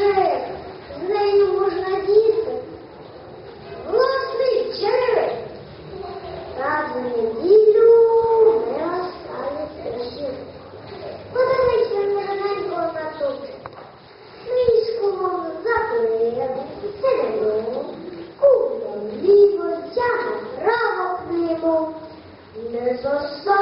Смакіше, з нею можна діти. Власний черевик. Та в неділю не останеться жив. Подивися мирненько на тут. Низько заплив, сидимо, кулем ліво, тяга право к нему. Не заставили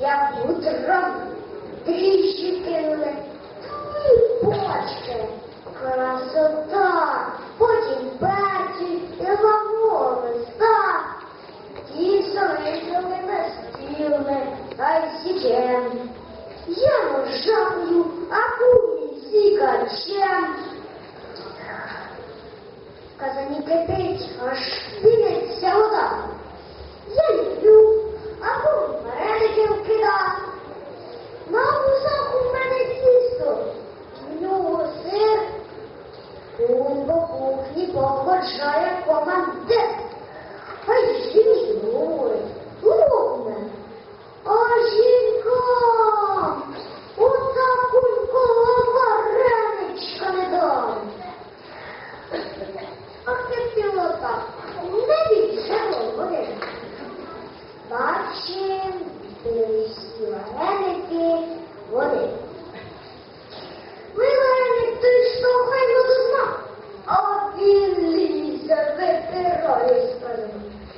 як утром тріщі кинули. Дві пачки, красота, потім перці і ламови став. Тісто вийшли на стіл ми, а й січем. Я жахую, а кумі сікачем. Казані кипить, аж pueden fazendo